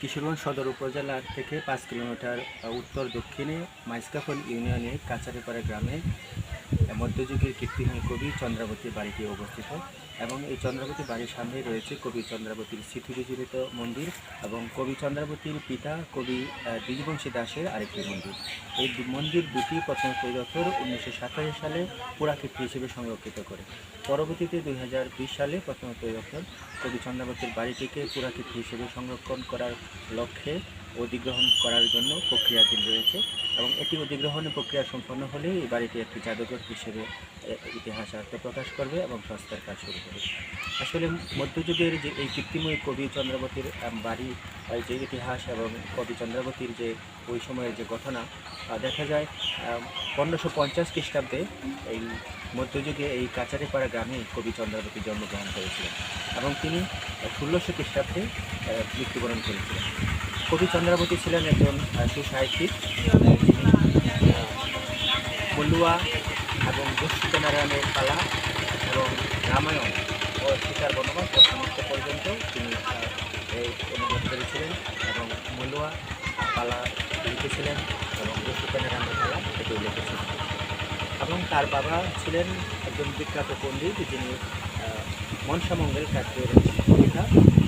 কিশোরগঞ্জ সদর উপজেলা থেকে পাঁচ কিলোমিটার উত্তর দক্ষিণে মাইসকাফল ইউনিয়নে কাছারিপাড়া গ্রামে মধ্যযুগের কীর্তিময় কবি চন্দ্রাবতীর বাড়িটি অবস্থিত এবং এই চন্দ্রাবতী বাড়ির সামনে রয়েছে কবি চন্দ্রাবতীর স্মৃতিবিজড়িত মন্দির এবং কবি চন্দ্রাবতীর পিতা কবি দ্বিজবংশী দাসের আরেকটি মন্দির। এই মন্দির দুটি প্রথম কৈবছর উনিশশো সালে পুরাকীর্তি হিসেবে সংরক্ষিত করে। পরবর্তীতে দুই হাজার বিশ সালে প্রথম কৈবছর কবি চন্দ্রাবতীর বাড়িটিকে পুরাকীর্তি হিসেবে সংরক্ষণ করার লক্ষ্যে অধিগ্রহণ করার জন্য প্রক্রিয়াধীন রয়েছে এবং এটি অধিগ্রহণের প্রক্রিয়া সম্পন্ন হলে এই বাড়িটি একটি জাদুঘর হিসেবে ইতিহাস আত্মপ্রকাশ করবে এবং সংস্কার কাজ শুরু করবে। আসলে মধ্যযুগের যে এই কীর্তিময় কবি চন্দ্রাবতীর বাড়ি যে ইতিহাস এবং কবি চন্দ্রাবতীর যে ওই সময়ের যে ঘটনা দেখা যায় পনেরোশো পঞ্চাশ খ্রিস্টাব্দে এই মধ্যযুগে এই কাচারিপাড়া গ্রামে কবি চন্দ্রাবতী জন্মগ্রহণ করেছিলেন এবং তিনি ষোলোশো খ্রিস্টাব্দে মৃত্যুবরণ করেছিলেন। কবি চন্দ্রাবতী ছিলেন একজন সুসাহিত্যিক যিনি আহ, মল্লুয়া এবং দুষ্কৃতনারায়ণের পালা এবং রামায়ণ ও সীতার বনবাস সমস্ত পর্যন্ত তিনি এই অনুবাদ করেছিলেন এবং মল্লুয়া পালা লিখেছিলেন এবং দুষ্কৃতনারায়ণের পালা এটিও লিখেছিলেন এবং তার বাবা ছিলেন একজন বিখ্যাত পণ্ডিত যিনি মনসামঙ্গল কাব্যের কবিতা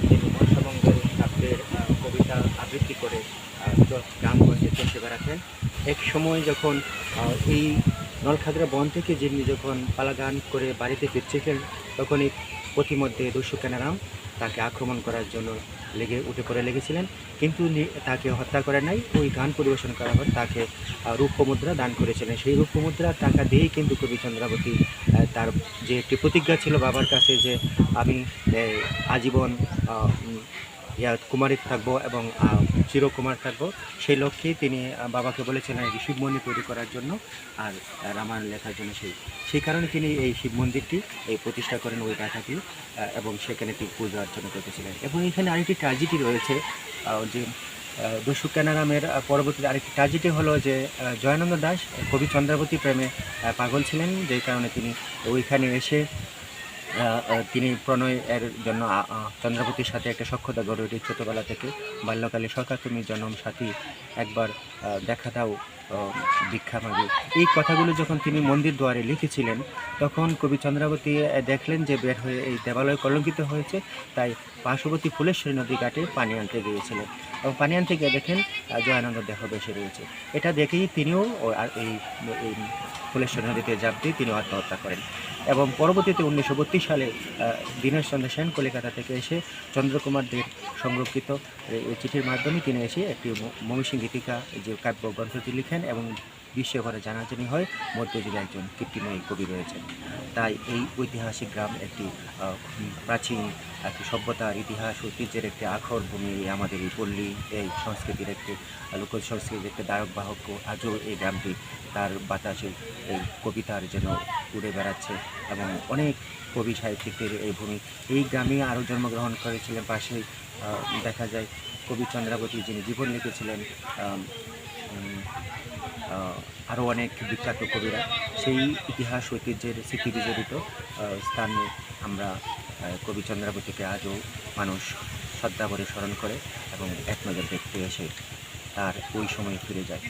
তিনি মনসামঙ্গল কাব্যের আহ, কবিতা আবৃত্তি করে আহ, চ- গ্রামগঞ্জে চষে বেড়াতেন। এক সময় যখন এই নলখাগড়া বন থেকে যিনি যখন পালা গান করে বাড়িতে ফিরছিলেন তখনই প্রতিমধ্যে দস্যু কেনারাম তাকে আক্রমণ করার জন্য লেগে উঠে পড়ে লেগেছিলেন। কিন্তু তাকে হত্যা করে নাই। ওই গান পরিবেশন করার পর তাকে আহ, রূপ্য মুদ্রা দান করেছিলেন। সেই রূপ্য মুদ্রার টাকা দিয়েই কিন্তু কবি চন্দ্রাবতী তার যে একটি প্রতিজ্ঞা ছিল বাবার কাছে যে আমি আজীবন ইয়া কুমারী থাকব এবং চিরকুমার থাকব। সেই লক্ষ্যেই তিনি বাবাকে বলেছিলেন এই শিব মন্দির তৈরি করার জন্য আর রামায়ণ লেখার জন্য সেই। সেই কারণে তিনি এই শিব মন্দিরটি, এই প্রতিষ্ঠা করেন ওই ডাকাটি এবং সেখানে তিনি পুজো অর্চনা করতেছিলেন। এবং এখানে আরেকটি ট্র্যাজেডি রয়েছে যে দস্যু কেনারামের পরবর্তী আরেকটি ট্র্যাজেডি হলো যে জয়ানন্দ দাস, কবি চন্দ্রাবতী প্রেমে পাগল ছিলেন, যেই কারণে তিনি ওইখানে এসে আহ, প্রণয় তিনি প্রণয়ের জন্য আহ, সাথে একটা সক্ষতা গড়ে উঠে ছোটোবেলা থেকে। বাল্যকালে সরকার তুমি জনম সাথী একবার দেখা দাও। দীক্ষা মাগি এই কথাগুলো যখন তিনি মন্দির দুয়ারে লিখেছিলেন তখন কবি চন্দ্রাবতী দেখলেন যে বের হয়ে এই দেবালয় কলঙ্কিত হয়েছে তাই পার্শ্ববর্তী ফুলেশ্বরী নদী ঘাটে পানি আনতে গিয়েছিলেন। এবং পানি আনতে গিয়ে দেখেন জয়ানন্দ দেহ বেশি রয়েছে। এটা দেখেই তিনিও এই ফুলেশ্বরী নদীতে জাপ দিয়ে তিনি আত্মহত্যা করেন। এবং পরবর্তীতে উনিশশো বত্রিশ সালে আহ, দীনেশ চন্দ্র সেন কলিকাতা থেকে এসে চন্দ্রকুমার দের সংরক্ষিত চিঠির মাধ্যমে তিনি এসে একটি ম- ময়মনসিংহ গীতিকা যে কাব্য গ্রন্থটি লিখেন এবং বিশ্বভরে জানাজানি হয় মধ্যযুগে একজন কীর্তিময়ী কবি রয়েছেন। তাই এই ঐতিহাসিক গ্রাম একটি প্রাচীন একটি সভ্যতার ইতিহাস, ঐতিহ্যের একটি আখর ভূমি আমাদের এই পল্লী, এই সংস্কৃতির একটি লোক সংস্কৃতির একটি দ্বারক বাহক। আজও এই গ্রামটি তার বাতাসে এই কবিতার যেন উড়ে বেড়াচ্ছে এবং অনেক কবি সাহিত্যিকদের এই ভূমি। এই গ্রামে আরও জন্মগ্রহণ করেছিলেন পাশেই দেখা যায় কবি চন্দ্রাবতী যিনি জীবন লিখেছিলেন আরও অনেক বিখ্যাত কবিরা। সেই ইতিহাস ঐতিহ্যের বিজড়িত আহ, স্থানে আমরা কবি চন্দ্রাবতীকে আজও মানুষ শ্রদ্ধা করে স্মরণ করে এবং এক নজর দেখতে এসে তার ওই সময়ে ফিরে যায়।